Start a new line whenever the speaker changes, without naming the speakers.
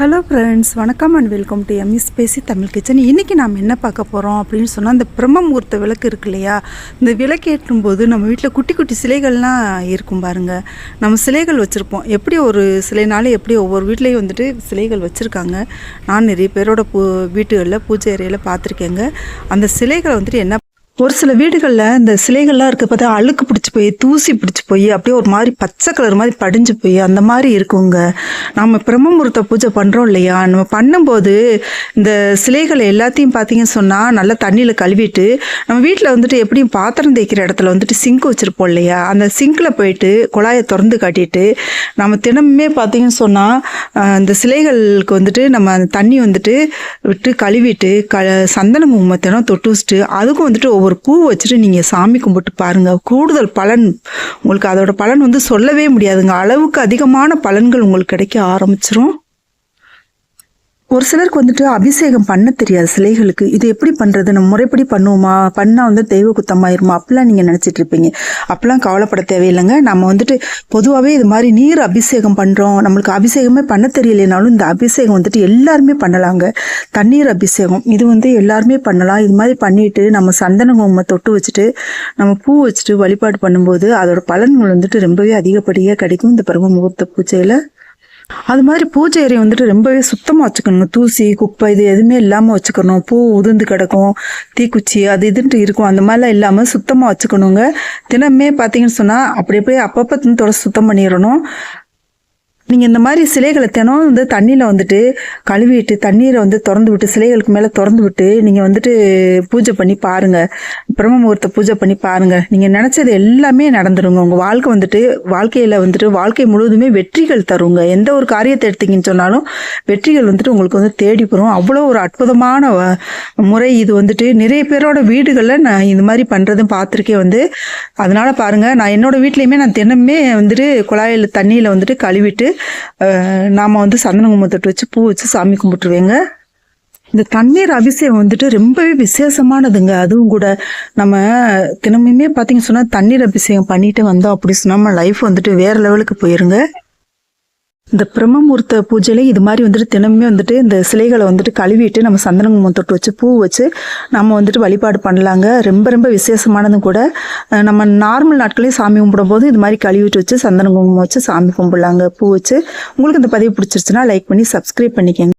Hello friends வணக்கம் and welcome to MS பேசி Tamil kitchen இன்றைக்கி நாம் என்ன பார்க்க போகிறோம் அப்படின்னு சொன்னால் இந்த பிரம்மமூர்த்த விளக்கு இருக்கு இல்லையா? இந்த விளக்கு போது நம்ம வீட்டில் குட்டி குட்டி சிலைகள்லாம் இருக்கும் பாருங்கள் நம்ம சிலைகள் வச்சுருப்போம். எப்படி ஒரு சிலைனாலே எப்படி ஒவ்வொரு வீட்லேயும் வந்துட்டு சிலைகள் வச்சுருக்காங்க. நான் நிறைய பேரோட பூ வீட்டுகளில் பூஜை அறையில் பார்த்துருக்கேங்க. அந்த சிலைகளை வந்துட்டு என்ன ஒரு சில வீடுகளில் இந்த சிலைகள்லாம் இருக்க பார்த்தா அழுக்கு பிடிச்சி போய் தூசி பிடிச்சி போய் அப்படியே ஒரு மாதிரி பச்சை கலர் மாதிரி படிஞ்சு போய் அந்த மாதிரி இருக்குங்க. நம்ம பிரம்மமுகூர்த்த பூஜை பண்ணுறோம் இல்லையா? நம்ம பண்ணும்போது இந்த சிலைகளை எல்லாத்தையும் பார்த்தீங்கன்னு சொன்னால் நல்லா தண்ணியில் கழுவிட்டு நம்ம வீட்டில் வந்துட்டு எப்படியும் பாத்திரம் தேய்க்கிற இடத்துல வந்துட்டு சிங்க் வச்சுருப்போம் இல்லையா? அந்த சிங்கில் போயிட்டு குழாயை திறந்து காட்டிட்டு நம்ம தினமுமே பார்த்தீங்கன்னு சொன்னால் இந்த சிலைகளுக்கு வந்துட்டு நம்ம அந்த தண்ணி வந்துட்டு விட்டு கழுவிட்டு க சந்தன குங்குமத்தினம் தொட்டு வச்சுட்டு அதுக்கும் வந்துட்டு ஒவ்வொரு ஒரு பூ வச்சுட்டு நீங்கள் சாமி கும்பிட்டு பாருங்கள் கூடுதல் பலன் உங்களுக்கு அதோட பலன் வந்து சொல்லவே முடியாதுங்க. அளவுக்கு அதிகமான பலன்கள் உங்களுக்கு கிடைக்க ஆரம்பிச்சிரும். ஒரு சிலருக்கு வந்துட்டு அபிஷேகம் பண்ண தெரியாது சிலைகளுக்கு இது எப்படி பண்ணுறது நம்ம முறைப்படி பண்ணுவோமா? பண்ணால் வந்து தெய்வ குத்தமாயிருமா? அப்படிலாம் நீங்கள் நினச்சிட்டு இருப்பீங்க அப்படிலாம் கவலைப்பட தேவையில்லைங்க. நம்ம வந்துட்டு பொதுவாகவே இது மாதிரி நீர் அபிஷேகம் பண்ணுறோம் நம்மளுக்கு அபிஷேகமே பண்ண தெரியலைனாலும் இந்த அபிஷேகம் வந்துட்டு எல்லாருமே பண்ணலாங்க. தண்ணீர் அபிஷேகம். இது வந்து எல்லாருமே பண்ணலாம். இது மாதிரி பண்ணிட்டு நம்ம சந்தன குங்குமம் தொட்டு வச்சுட்டு நம்ம பூ வச்சுட்டு வழிபாடு பண்ணும்போது அதோட பலன்கள் வந்துட்டு ரொம்பவே அதிகப்படியாக கிடைக்கும். இந்த பருவ முகூர்த்த பூஜையில் அது மாதிரி பூஜை அறை வந்துட்டு ரொம்பவே சுத்தமாக வச்சுக்கணுங்க. தூசி குப்பை இது எதுவுமே இல்லாமல் வச்சுக்கணும். பூ உதிர்ந்து கிடக்கும் தீக்குச்சி அது இதுன்ட்டு இருக்கும். அந்த மாதிரிலாம் இல்லாமல் சுத்தமாக வச்சுக்கணுங்க. தினமே பார்த்தீங்கன்னு சொன்னால் அப்படி அப்படியே அப்பப்போ தொடர்ந்து சுத்தம் பண்ணிடணும். நீங்கள் இந்த மாதிரி சிலைகளை தினம் வந்து தண்ணியில் வந்துட்டு கழுவிட்டு தண்ணீரை வந்து திறந்து விட்டு சிலைகளுக்கு மேலே திறந்து விட்டு நீங்கள் வந்துட்டு பூஜை பண்ணி பாருங்கள் பிரம்ம முகூர்த்த பூஜை பண்ணி பாருங்கள் நீங்கள் நினச்சது எல்லாமே நடந்துருங்க. உங்கள் வாழ்க்கை வந்துட்டு வாழ்க்கையில் வந்துட்டு வாழ்க்கை முழுவதுமே வெற்றிகள் தருங்க. எந்த ஒரு காரியத்தை எடுத்தீங்கன்னு சொன்னாலும் வெற்றிகள் வந்துட்டு உங்களுக்கு வந்து தேடி போகிறோம் அவ்வளோ ஒரு அற்புதமான முறை இது வந்துட்டு. நிறைய பேரோட வீடுகளில் நான் இந்த மாதிரி பண்ணுறதும் பார்த்துருக்கேன் வந்து. அதனால் பாருங்கள் நான் என்னோடய வீட்லேயுமே நான் தினமே வந்துட்டு குழாயில் தண்ணியில் வந்துட்டு கழுவிட்டு நாம் வந்து சந்தன குங்குமத்தொட்டு வச்சு பூ வச்சு சாமி கும்பிட்டுருவேங்க. இந்த தண்ணீர் அபிஷேகம் வந்துட்டு ரொம்பவே விசேஷமானதுங்க. அதுவும் கூட நம்ம தினமுமே பார்த்தீங்க சொன்னால் தண்ணீர் அபிஷேகம் பண்ணிட்டு வந்தோம் அப்படி சொன்னால் நம்ம லைஃப் வந்துட்டு வேற லெவலுக்கு போயிருங்க. இந்த பிரம்மமூர்த்த பூஜையில் இது மாதிரி வந்துட்டு தினமுமே வந்துட்டு இந்த சிலைகளை வந்துட்டு கழுவிட்டு நம்ம சந்தனம் தொட்டு வச்சு பூ வச்சு நம்ம வந்துட்டு வழிபாடு பண்ணலாங்க. ரொம்ப ரொம்ப விசேஷமானதும் கூட நம்ம நார்மல் நாட்களே சாமி கும்பிடும்போது இது மாதிரி கழுவிட்டு வச்சு சந்தன குங்குமம் வச்சு சாமி கும்பிடலாங்க. பூ வச்சு உங்களுக்கு இந்த பதிவு பிடிச்சிருச்சுன்னா லைக் பண்ணி சப்ஸ்கிரைப் பண்ணிக்கங்க.